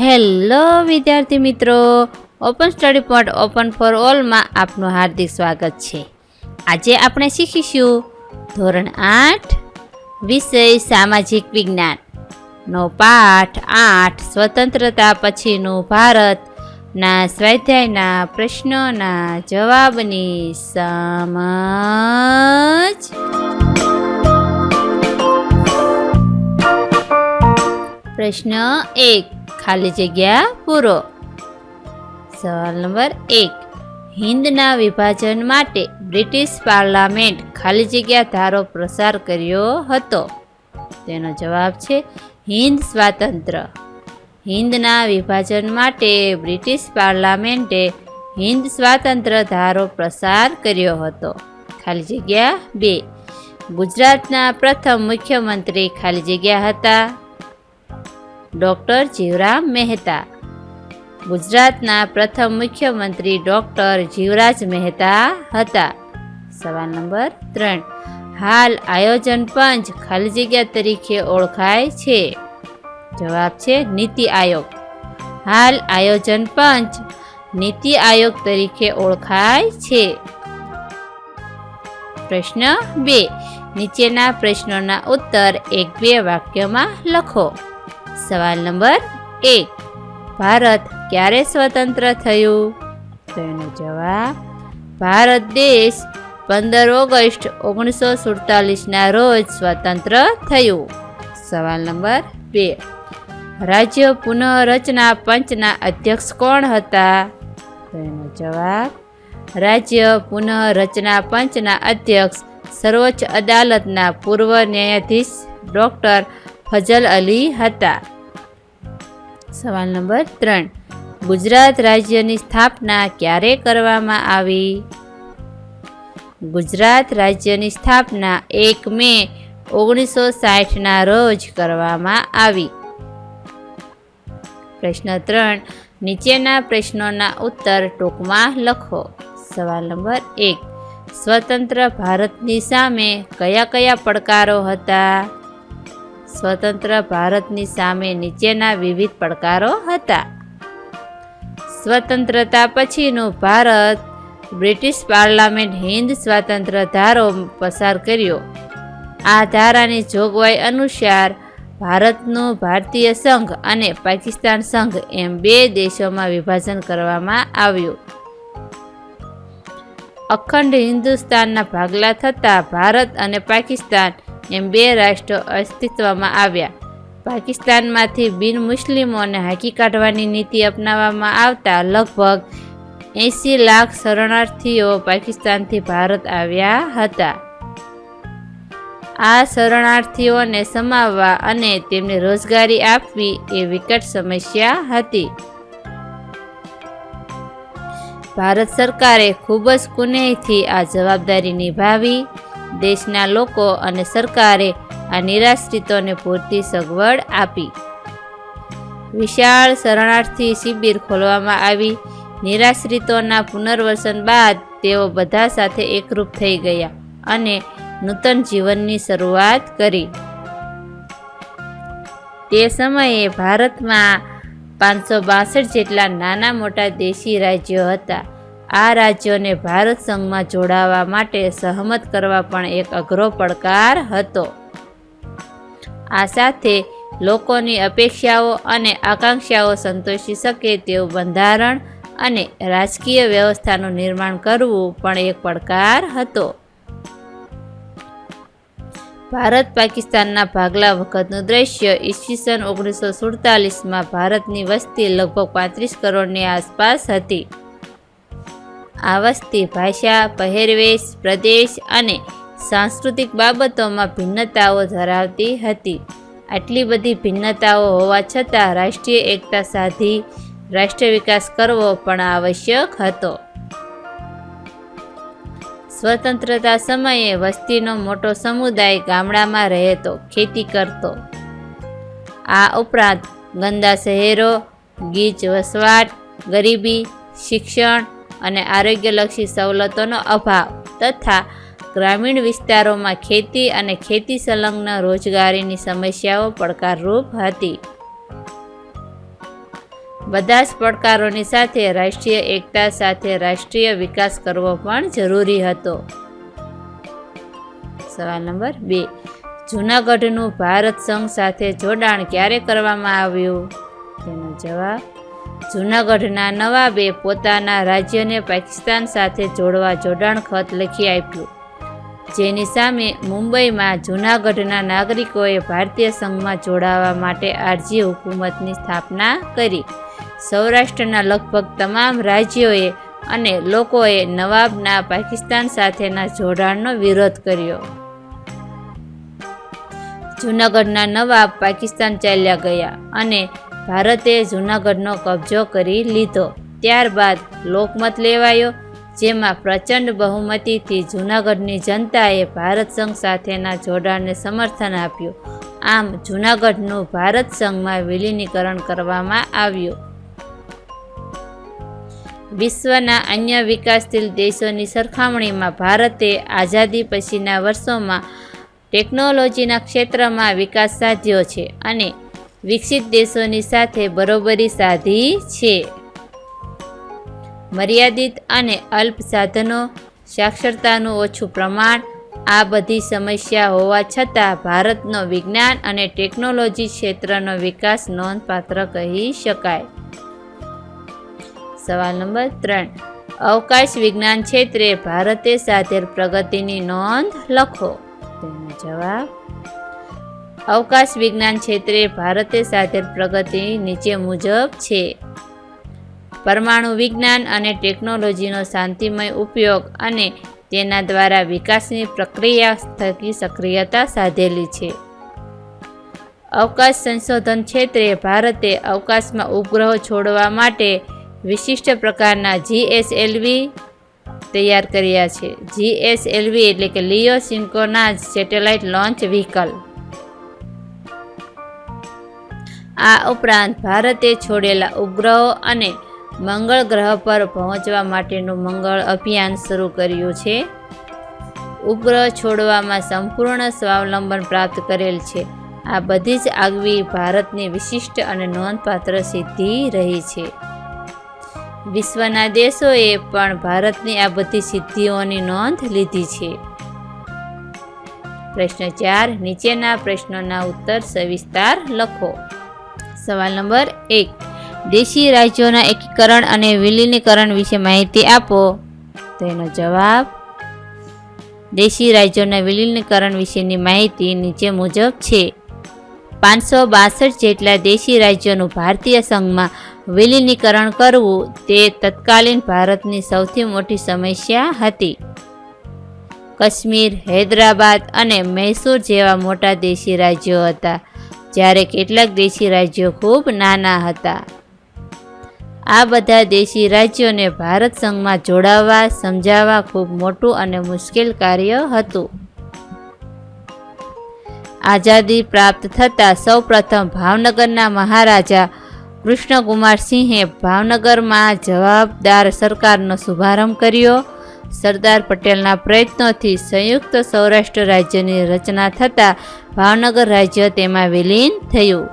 Hello વિદ્યાર્થી મિત્રો open study point open for ઓલમાં આપનું હાર્દિક સ્વાગત છે. આજે આપણે શીખીશું ધોરણ આઠ, વિષય સામાજિક વિજ્ઞાન. નો પાઠ આઠ, સ્વતંત્રતા પછીનું ભારત. ના સ્વાધ્યાયના પ્રશ્નોના જવાબની સમજ. પ્રશ્ન એક. ખાલી જગ્યા પૂરો. સવાલ નંબર એક. હિન્દના વિભાજન માટે બ્રિટિશ પાર્લામેન્ટ ખાલી જગ્યા ધારો પ્રસાર કર્યો હતો. તેનો જવાબ છે હિન્દ સ્વાતંત્ર હિન્દના વિભાજન માટે બ્રિટિશ પાર્લામેન્ટે હિન્દ સ્વાતંત્ર્ય ધારો પ્રસાર કર્યો હતો. ખાલી જગ્યા બે. ગુજરાતના પ્રથમ મુખ્યમંત્રી ખાલી જગ્યા હતા. ડૉક્ટર જીવરામ મહેતા. ગુજરાતના પ્રથમ મુખ્યમંત્રી ડૉક્ટર જીવરાજ મહેતા હતા. સવાલ નંબર ત્રણ. હાલ આયોજન પંચ ખાલી જગ્યા તરીકે ઓળખાય છે. જવાબ છે નીતિ આયોગ. હાલ આયોજન પંચ નીતિ આયોગ તરીકે ઓળખાય છે. પ્રશ્ન બે. નીચેના પ્રશ્નોના ઉત્તર એક બે વાક્યમાં લખો. સવાલ નંબર એક. ભારત ક્યારે સ્વતંત્ર થયું? તો એનો જવાબ, ભારત દેશ પંદર ઓગસ્ટ ઓગણીસો સુડતાલીસના રોજ સ્વતંત્ર થયું. સવાલ નંબર બે. રાજ્ય પુનઃરચના પંચના અધ્યક્ષ કોણ હતા? તો એનો જવાબ, રાજ્ય પુનઃરચના પંચના અધ્યક્ષ સર્વોચ્ચ અદાલતના પૂર્વ ન્યાયાધીશ ડૉક્ટર ફજલ અલી હતા. સવાલ નંબર ત્રણ. ગુજરાત રાજ્યની સ્થાપના ક્યારે કરવામાં આવી? ગુજરાત રાજ્યની સ્થાપના એક મે ઓગણીસો સાઠના રોજ કરવામાં આવી. પ્રશ્ન ત્રણ. નીચેના પ્રશ્નોના ઉત્તર ટૂંકમાં લખો. સવાલ નંબર એક. સ્વતંત્ર ભારતની સામે કયા કયા પડકારો હતા? સ્વતંત્ર ભારતની સામે નીચેના વિવિધ પડકારો હતા. સ્વતંત્રતા પછીનું ભારત, બ્રિટિશ પાર્લામેન્ટ હિન્દ સ્વાતંત્ર્ય ધારો પસાર કર્યો. આ ધારાની જોગવાઈ અનુસાર ભારતનું ભારતીય સંઘ અને પાકિસ્તાન સંઘ એમ બે દેશોમાં વિભાજન કરવામાં આવ્યું. અખંડ હિન્દુસ્તાનના ભાગલા થતાં ભારત અને પાકિસ્તાન એમ બે રાષ્ટ્રો અસ્તિત્વમાં આવ્યા. પાકિસ્તાનમાંથી બિન મુસ્લિમોને હાકી કાઢવાની નીતિ અપનાવવામાં આવતા લગભગ એંસી લાખ શરણાર્થીઓ પાકિસ્તાનથી ભારત આવ્યા હતા. આ શરણાર્થીઓને સમાવવા અને તેમને રોજગારી આપવી એ વિકટ સમસ્યા હતી. ભારત સરકારે ખૂબ જ કુનેહથી આ જવાબદારી નિભાવી દેશના લોકો અને સરકારે આ નિરાશ્રિતોને પૂરતી સગવડ આપી. વિશાળ શરણાર્થી શિબિર ખોલવામાં આવી. નિરાશ્રિતોના પુનર્વસન બાદ તેઓ બધા સાથે એકરૂપ થઈ ગયા અને નૂતન જીવનની શરૂઆત કરી. તે સમયે ભારતમાં પાંચસો બાસઠ જેટલા નાના મોટા દેશી રાજ્યો હતા. આ રાજ્યોને ભારત સંઘમાં જોડાવા માટે સહમત કરવા પણ એક અઘરો પડકાર હતો. આ સાથે લોકોની અપેક્ષાઓ અને આકાંક્ષાઓ સંતોષી શકે તેવું બંધારણ અને રાજકીય વ્યવસ્થાનું નિર્માણ કરવું પણ એક પડકાર હતો. ભારત પાકિસ્તાનના ભાગલા વખતનું દ્રશ્ય ઈસવીસન ઓગણીસો સુડતાલીસમાં ભારતની વસ્તી લગભગ પાંત્રીસ કરોડની આસપાસ હતી. આ વસ્તી ભાષા, પહેરવેશ, પ્રદેશ અને સાંસ્કૃતિક બાબતોમાં ભિન્નતાઓ ધરાવતી હતી. આટલી બધી ભિન્નતાઓ હોવા છતાં રાષ્ટ્રીય એકતા સાધી રાષ્ટ્ર વિકાસ કરવો પણ આવશ્યક હતો. સ્વતંત્રતા સમયે વસ્તીનો મોટો સમુદાય ગામડામાં રહેતો, ખેતી કરતો. આ ઉપરાંત ગંદા શહેરો, ગીચ વસવાટ, ગરીબી, શિક્ષણ અને આરોગ્યલક્ષી સવલતોનો અભાવ તથા ગ્રામીણ વિસ્તારોમાં ખેતી અને ખેતી સંલગ્ન રોજગારીની સમસ્યાઓ પડકારરૂપ હતી. બધા જ પડકારોની સાથે રાષ્ટ્રીય એકતા સાથે રાષ્ટ્રીય વિકાસ કરવો પણ જરૂરી હતો. સવાલ નંબર બે. જૂનાગઢનું ભારત સંઘ સાથે જોડાણ ક્યારે કરવામાં આવ્યું? તેનો જવાબ જૂનાગઢના નવાબે પોતાના રાજ્યને પાકિસ્તાન સાથે જોડવા જોડાણ ખત લખી આપ્યું. જેની સામે મુંબઈમાં જૂનાગઢના નાગરિકોએ ભારતીય સંઘમાં જોડાવા માટે આરજી હુકુમતની સ્થાપના કરી. સૌરાષ્ટ્રના લગભગ તમામ રાજ્યોએ અને લોકોએ નવાબના પાકિસ્તાન સાથેના જોડાણનો વિરોધ કર્યો. જૂનાગઢના નવાબ પાકિસ્તાન ચાલ્યા ગયા અને ભારતે જૂનાગઢનો કબજો કરી લીધો. ત્યારબાદ લોકમત લેવાયો, જેમાં પ્રચંડ બહુમતીથી જૂનાગઢની જનતાએ ભારત સંઘ સાથેના જોડાણને સમર્થન આપ્યું. આમ જૂનાગઢનું ભારત સંઘમાં વિલીનીકરણ કરવામાં આવ્યું. વિશ્વના અન્ય વિકાસશીલ દેશોની સરખામણીમાં ભારતે આઝાદી પછીના વર્ષોમાં ટેકનોલોજીના ક્ષેત્રમાં વિકાસ સાધ્યો છે અને વિકસિત દેશોની સાથે બરોબરી સાધી છે. મર્યાદિત અને અલ્પ સાધનો, સાક્ષરતાનું ઓછું પ્રમાણ, આ બધી સમસ્યા હોવા છતાં ભારતનો વિજ્ઞાન અને ટેકનોલોજી ક્ષેત્રનો વિકાસ નોંધપાત્ર કહી શકાય. સવાલ નંબર ત્રણ. અવકાશ વિજ્ઞાન ક્ષેત્રે ભારતે સાધેલ પ્રગતિની નોંધ લખો. તેનો જવાબ અવકાશ વિજ્ઞાન ક્ષેત્રે ભારતે સાધેલ પ્રગતિ નીચે મુજબ છે. પરમાણુ વિજ્ઞાન અને ટેકનોલોજીનો શાંતિમય ઉપયોગ અને તેના દ્વારા વિકાસની પ્રક્રિયા થકી સક્રિયતા સાધેલી છે. અવકાશ સંશોધન ક્ષેત્રે ભારતે અવકાશમાં ઉપગ્રહો છોડવા માટે વિશિષ્ટ પ્રકારના જીએસએલવી તૈયાર કર્યા છે. જીએસએલવી એટલે કે geosynchronous satellite launch vehicle. આ ઉપરાંત ભારતે છોડેલા ઉપગ્રહો અને મંગળ ગ્રહ પર પહોંચવા માટેનું મંગળ અભિયાન શરૂ કર્યું છે. ઉપગ્રહ છોડવામાં સંપૂર્ણ સ્વાવલંબન પ્રાપ્ત કરેલ છે. આ બધી જ આગવી ભારતની વિશિષ્ટ અને નોંધપાત્ર સિદ્ધિ રહી છે. વિશ્વના દેશોએ પણ ભારતની આ બધી સિદ્ધિઓની નોંધ લીધી છે. પ્રશ્ન ચાર, નીચેના પ્રશ્નોના ઉત્તર સવિસ્તાર લખો. સવાલ નંબર એક. દેશી રાજ્યોના એકીકરણ અને વિલીનીકરણ વિશે માહિતી આપો. તેનો જવાબ દેશી રાજ્યોના વિલીનીકરણ વિશેની માહિતી નીચે મુજબ છે. પાંચસો બાસઠ જેટલા દેશી રાજ્યોનું ભારતીય સંઘમાં વિલીનીકરણ કરવું તે તત્કાલીન ભારતની સૌથી મોટી સમસ્યા હતી. કાશ્મીર, હૈદરાબાદ અને મૈસૂર જેવા મોટા દેશી રાજ્યો હતા. જ્યારે કેટલાક દેશી રાજ્યો ખૂબ નાના હતા. આ બધા દેશી રાજ્યોને ભારત સંઘમાં જોડાવવા સમજાવવા ખૂબ મોટું અને મુશ્કેલ કાર્ય હતું. આઝાદી પ્રાપ્ત થતાં સૌપ્રથમ ભાવનગરના મહારાજા કૃષ્ણકુમાર સિંહે ભાવનગરમાં જવાબદાર સરકારનો શુભારંભ કર્યો. સરદાર પટેલના પ્રયત્નોથી સંયુક્ત સૌરાષ્ટ્ર રાજ્યની રચના થતાં ભાવનગર રાજ્ય તેમાં વિલીન થયું.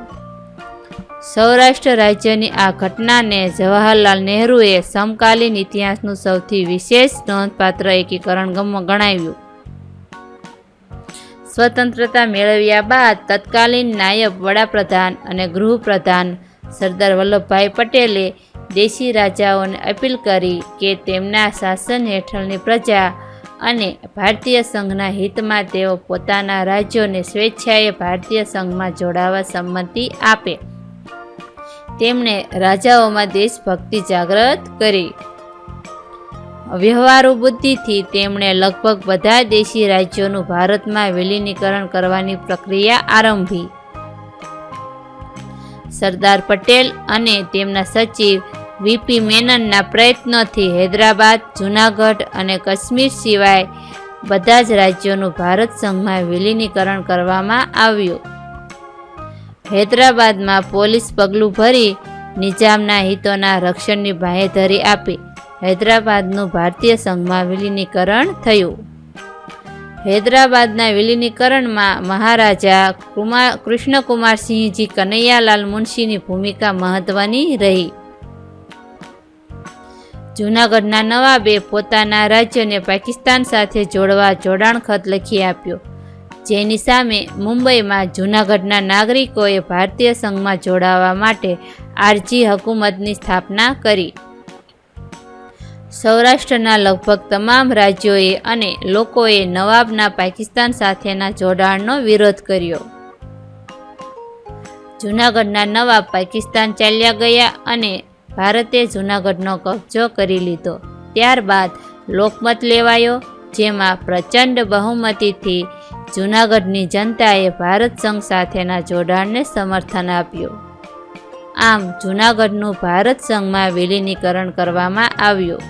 સૌરાષ્ટ્ર રાજ્યની આ ઘટનાને જવાહરલાલ નહેરુએ સમકાલીન ઇતિહાસનું સૌથી વિશેષ નોંધપાત્ર એકીકરણ ગણાવ્યું. સ્વતંત્રતા મેળવ્યા બાદ તત્કાલીન નાયબ વડાપ્રધાન અને ગૃહપ્રધાન સરદાર વલ્લભભાઈ પટેલે દેશી રાજાઓને અપીલ કરી કે તેમના શાસન હેઠળની પ્રજા અને ભારતીય સંઘના હિતમાં તેઓ પોતાના રાજ્યોને સ્વેચ્છાએ ભારતીય સંઘમાં જોડાવા સંમતિ આપે. તેમણે રાજાઓમાં દેશભક્તિ જાગૃત કરી. વ્યવહારુ બુદ્ધિથી તેમણે લગભગ બધા દેશી રાજ્યોનું ભારતમાં વિલીનીકરણ કરવાની પ્રક્રિયા આરંભી. સરદાર પટેલ અને તેમના સચિવ વીપી મેનનના પ્રયત્નોથી હૈદરાબાદ, જૂનાગઢ અને કાશ્મીર સિવાય બધા જ રાજ્યોનું ભારત સંઘમાં વિલીનીકરણ કરવામાં આવ્યું. હૈદરાબાદમાં પોલીસ પગલું ભરી નિજામના હિતોના રક્ષણની બાહેધરી આપી હૈદરાબાદનું ભારતીય સંઘમાં વિલીનીકરણ થયું. હૈદરાબાદના વિલીનીકરણમાં મહારાજા કુમાર કૃષ્ણકુમારસિંહજી કનૈયાલાલ મુનશીની ભૂમિકા મહત્વની રહી. જૂનાગઢના નવાબે પોતાના રાજ્યને પાકિસ્તાન સાથે જોડવા જોડાણ ખત લખી આપ્યો. જેની સામે મુંબઈમાં જૂનાગઢના નાગરિકોએ ભારતીય સંઘમાં જોડાવા માટે આરજી હકુમતની સ્થાપના કરી. સૌરાષ્ટ્રના લગભગ તમામ રાજ્યોએ અને લોકોએ નવાબના પાકિસ્તાન સાથેના જોડાણનો વિરોધ કર્યો. જૂનાગઢના નવાબ પાકિસ્તાન ચાલ્યા ગયા અને ભારતે જૂનાગઢનો કબજો કરી લીધો. ત્યારબાદ લોકમત લેવાયો, જેમાં પ્રચંડ બહુમતીથી જૂનાગઢની જનતાએ ભારત સંઘ સાથેના જોડાણને સમર્થન આપ્યું. આમ જૂનાગઢનું ભારત સંઘમાં વિલીનીકરણ કરવામાં આવ્યું.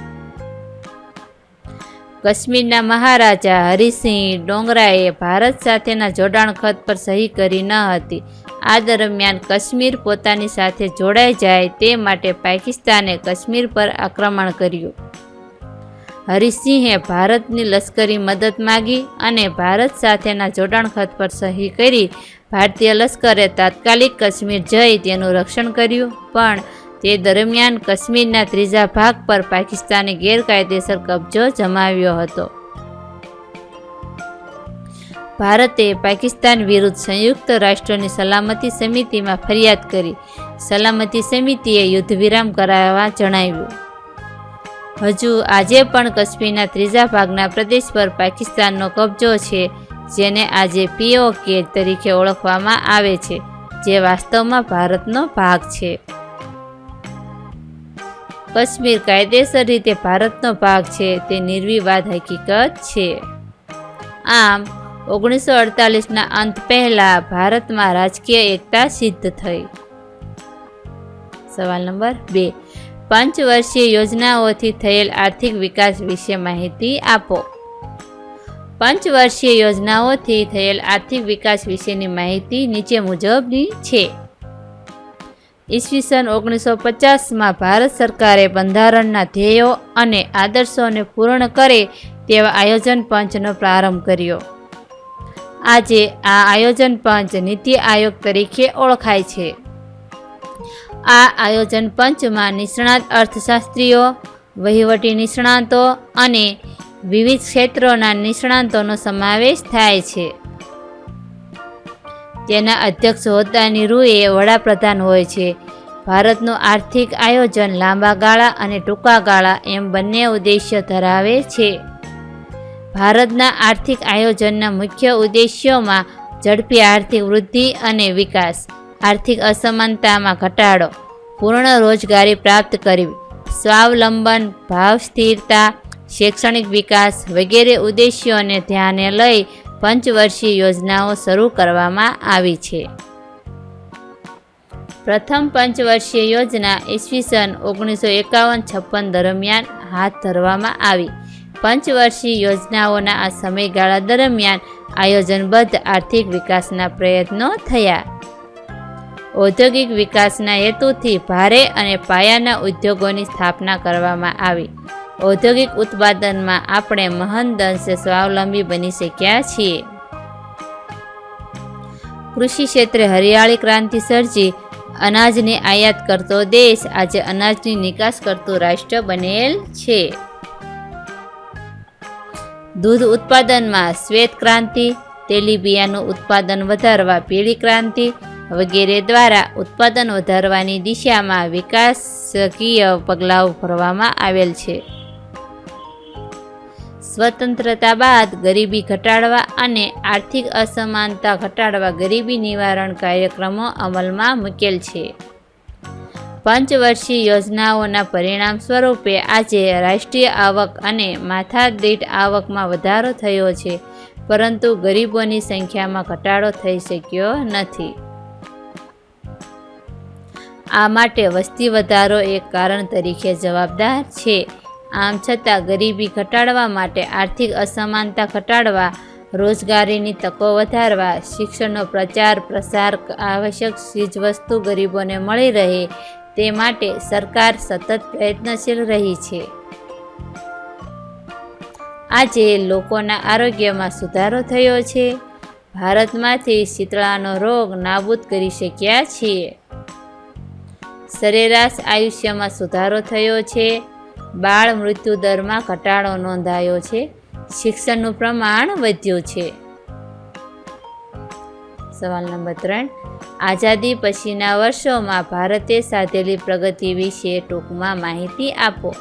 કાશ્મીરના મહારાજા હરિસિંહ ડોંગરાએ ભારત સાથેના જોડાણ ખત પર સહી કરી ન હતી. આ દરમિયાન કાશ્મીર પોતાની સાથે જોડાઈ જાય તે માટે પાકિસ્તાને કાશ્મીર પર આક્રમણ કર્યું. હરિસિંહે ભારતની લશ્કરી મદદ માગી અને ભારત સાથેના જોડાણ ખત પર સહી કરી ભારતીય લશ્કરે તાત્કાલિક કાશ્મીર જઈ તેનું રક્ષણ કર્યું, પણ તે દરમિયાન કાશ્મીરના ત્રીજા ભાગ પર પાકિસ્તાને ગેરકાયદેસર કબજો જમાવ્યો હતો. ભારતે પાકિસ્તાન વિરુદ્ધ સંયુક્ત રાષ્ટ્રોની સલામતી સમિતિમાં ફરિયાદ કરી. સલામતી સમિતિએ યુદ્ધ વિરામ કરાવવા જણાવ્યું. હજુ આજે પણ કાશ્મીરના ત્રીજા ભાગના પ્રદેશ પર પાકિસ્તાનનો કબજો છે, જેને આજે પીઓકે તરીકે ઓળખવામાં આવે છે, જે વાસ્તવમાં ભારતનો ભાગ છે. કાશ્મીર કાયદેસર રીતે ભારતનો ભાગ છે, તે નિર્વિવાદ હકીકત છે. આમ ઓગણીસો અડતાલીસના અંત પહેલા ભારતમાં રાજકીય એકતા સિદ્ધ થઈ. સવાલ નંબર બે. પંચવર્ષીય યોજનાઓથી થયેલ આર્થિક વિકાસ વિશે માહિતી આપો. પંચવર્ષીય યોજનાઓથી થયેલ આર્થિક વિકાસ વિશેની માહિતી નીચે મુજબની છે. ઈસવીસન ઓગણીસો પચાસમાં ભારત સરકારે બંધારણના ધ્યેયો અને આદર્શોને પૂર્ણ કરે તેવા આયોજન પંચનો પ્રારંભ કર્યો. આજે આ આયોજન પંચ નીતિ આયોગ તરીકે ઓળખાય છે. આ આયોજન પંચમાં નિષ્ણાત અર્થશાસ્ત્રીઓ, વહીવટી નિષ્ણાંતો અને વિવિધ ક્ષેત્રોના નિષ્ણાતોનો સમાવેશ થાય છે. તેના અધ્યક્ષ હોદ્દાની રૂએ વડાપ્રધાન હોય છે. ભારતનું આર્થિક આયોજન લાંબા ગાળા અને ટૂંકા ગાળા એમ બંને ઉદ્દેશ્ય ધરાવે છે. ભારતના આર્થિક આયોજનના મુખ્ય ઉદ્દેશ્યોમાં ઝડપી આર્થિક વૃદ્ધિ અને વિકાસ. આર્થિક અસમાનતામાં ઘટાડો. પૂર્ણ રોજગારી પ્રાપ્ત કરવી. સ્વાવલંબન, ભાવ સ્થિરતા, શૈક્ષણિક વિકાસ વગેરે ઉદ્દેશ્યોને ધ્યાને લઈ પંચવર્ષીય યોજનાઓ શરૂ કરવામાં આવી છે. પ્રથમ પંચવર્ષીય યોજના ઈસવીસન ઓગણીસો એકાવન છપ્પન દરમિયાન હાથ ધરવામાં આવી. પંચવર્ષીય યોજનાઓના આ સમયગાળા દરમિયાન આયોજનબદ્ધ આર્થિક વિકાસના પ્રયત્નો થયા. ઔદ્યોગિક વિકાસના હેતુથી ભારે અને પાયાના ઉદ્યોગોની સ્થાપના કરવામાં આવી. ઔદ્યોગિક ઉત્પાદનમાં આપણે મહંદંશે સ્વાવલંબી બની શક્યા છીએ. કૃષિ ક્ષેત્રે હરિયાળી ક્રાંતિ સર્જી, અનાજને આયાત કરતો દેશ આજે અનાજની નિકાસ કરતું રાષ્ટ્ર બનેલ છે. દૂધ ઉત્પાદનમાં શ્વેત ક્રાંતિ, તેલીબિયાનું ઉત્પાદન વધારવા પીળી ક્રાંતિ વગેરે દ્વારા ઉત્પાદન વધારવાની દિશામાં વિકાસકીય પગલાઓ ભરવામાં આવેલ છે. સ્વતંત્રતા બાદ ગરીબી ઘટાડવા અને આર્થિક અસમાનતા ઘટાડવા ગરીબી નિવારણ કાર્યક્રમો અમલમાં મૂકેલ છે. પંચવર્ષીય યોજનાઓના પરિણામ સ્વરૂપે આજે રાષ્ટ્રીય આવક અને માથાદીઠ આવકમાં વધારો થયો છે, પરંતુ ગરીબોની સંખ્યામાં ઘટાડો થઈ શક્યો નથી. આ માટે વસ્તી વધારો એક કારણ તરીકે જવાબદાર છે. આમ છતાં ગરીબી ઘટાડવા માટે આર્થિક અસમાનતા ઘટાડવા, રોજગારીની તકો વધારવા, શિક્ષણનો પ્રચાર પ્રસાર આવશ્યક ચીજવસ્તુ ગરીબોને મળી રહે તે માટે સરકાર સતત પ્રયત્નશીલ રહી છે. આજે લોકોના આરોગ્યમાં સુધારો થયો છે. ભારતમાંથી શીતળાનો રોગ નાબૂદ કરી શક્યા છીએ. સરેરાશ આયુષ્યમાં સુધારો થયો છે. બાળ મૃત્યુ દરમાં ઘટાડો નોંધાયો છે. શિક્ષણનું પ્રમાણ વધ્યું છે. સવાલ નંબર ત્રણ આઝાદી પછીના વર્ષોમાં ભારતે સાધેલી પ્રગતિ વિશે ટૂંકમાં માહિતી આપો.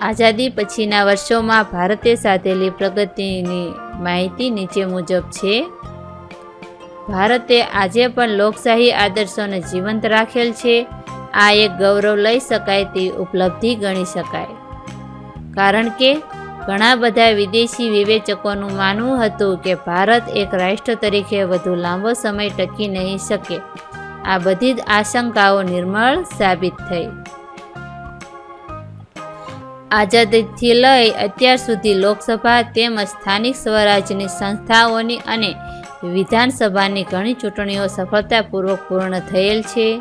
આઝાદી પછીના વર્ષોમાં ભારતે સાધેલી પ્રગતિની માહિતી નીચે મુજબ છે. ભારતે આજે પણ લોકશાહી આદર્શોને જીવંત રાખેલ છે. આ એક ગૌરવ લઈ શકાય તે ઉપલબ્ધિ ગણી શકાય. કારણ કે ઘણા બધા વિદેશી વિવેચકોનું માનવું હતું કે ભારત એક રાષ્ટ્ર તરીકે વધુ લાંબો સમય ટકી નહીં શકે. આ બધી જ આશંકાઓ નિર્મળ સાબિત થઈ. આઝાદીથી લઈ અત્યાર સુધી લોકસભા તેમજ સ્થાનિક સ્વરાજની સંસ્થાઓની અને વિધાનસભાની ઘણી ચૂંટણીઓ સફળતાપૂર્વક પૂર્ણ થયેલ છે.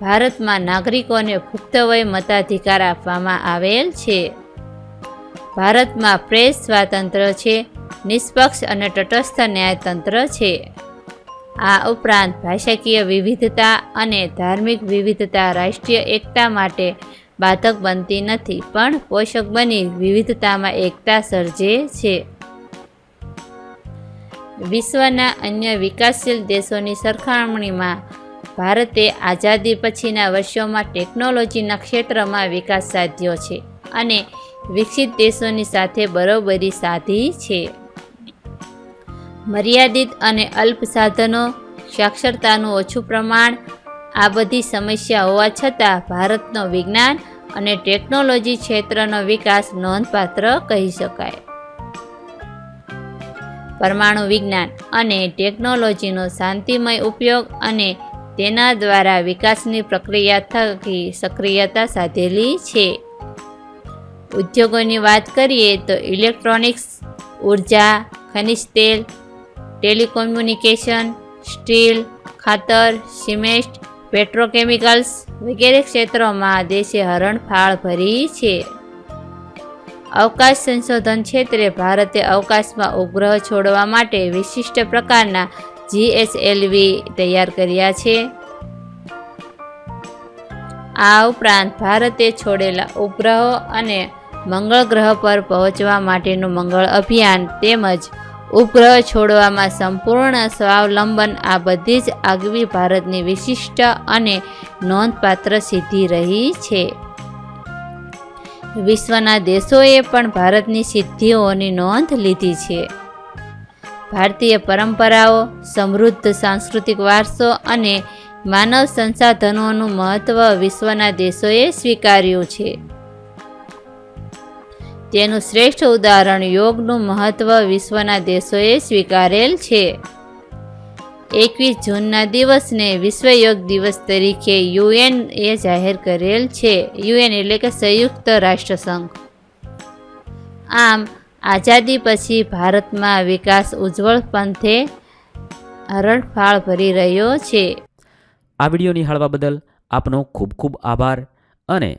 ભારતમાં નાગરિકોને પુખ્ત વય મતાધિકાર આપવામાં આવેલ છે. ભારતમાં પ્રેસ સ્વાતંત્ર્ય છે, નિષ્પક્ષ અને તટસ્થ ન્યાયતંત્ર છે. આ ઉપરાંત ભાષાકીય વિવિધતા અને ધાર્મિક વિવિધતા રાષ્ટ્રીય એકતા માટે બાધક બનતી નથી, પણ પોષક બની વિવિધતામાં એકતા સર્જે છે. વિશ્વના અન્ય વિકાસશીલ દેશોની સરખામણીમાં ભારતે આઝાદી પછીના વર્ષોમાં ટેકનોલોજીના ક્ષેત્રમાં વિકાસ સાધ્યો છે અને વિકસિત દેશોની સાથે બરોબરી સાધી છે. મર્યાદિત અને અલ્પ સાધનો સાક્ષરતાનું ઓછું પ્રમાણ આ બધી સમસ્યા હોવા છતાં ભારતનો વિજ્ઞાન અને ટેકનોલોજી ક્ષેત્રનો વિકાસ નોંધપાત્ર કહી શકાય. પરમાણુ વિજ્ઞાન અને ટેકનોલોજીનો શાંતિમય ઉપયોગ અને તેના દ્વારા વિકાસની પ્રક્રિયા થકી સક્રિયતા સાધેલી છે. ઉદ્યોગોની વાત કરીએ તો ઇલેક્ટ્રોનિક્સ, ઊર્જા, ખનિજ તેલ, ટેલિકોમ્યુનિકેશન, સ્ટીલ, ખાતર, સિમેન્ટ, પેટ્રોકેમિકલ્સ વગેરે ક્ષેત્રોમાં દેશે હરણફાળ ભરી છે. અવકાશ સંશોધન ક્ષેત્રે ભારતે અવકાશમાં ઉપગ્રહ છોડવા માટે વિશિષ્ટ પ્રકારના જીએસએલવી તૈયાર કર્યા છે. આ ઉપરાંત ભારતે છોડેલા ઉપગ્રહો અને મંગળ ગ્રહ પર પહોંચવા માટેનું મંગળ અભિયાન તેમજ ઉપગ્રહ છોડવામાં સંપૂર્ણ સ્વાવલંબન આ બધી જ આગવી ભારતની વિશિષ્ટ અને નોંધપાત્ર સિદ્ધિ રહી છે. વિશ્વના દેશોએ પણ ભારતની સિદ્ધિઓની નોંધ લીધી છે. ભારતીય પરંપરાઓ, સમૃદ્ધ સાંસ્કૃતિક વારસો અને માનવ સંસાધનોનું મહત્ત્વ વિશ્વના દેશોએ સ્વીકાર્યું છે. તેનું શ્રેષ્ઠ ઉદાહરણ યોગનું મહત્ત્વ વિશ્વના દેશોએ સ્વીકારેલ છે. એકવીસ જૂનના દિવસને વિશ્વ યોગ દિવસ તરીકે યુએન એ જાહેર કરેલ છે. યુએન એટલે કે સંયુક્ત રાષ્ટ્રસંઘ. આમ, આઝાદી પછી ભારતમાં વિકાસ ઉજ્જવળ પંથે હરણફાળ ભરી રહ્યો છે. આ વીડિયો નિહાળવા બદલ આપનો ખૂબ ખૂબ આભાર અને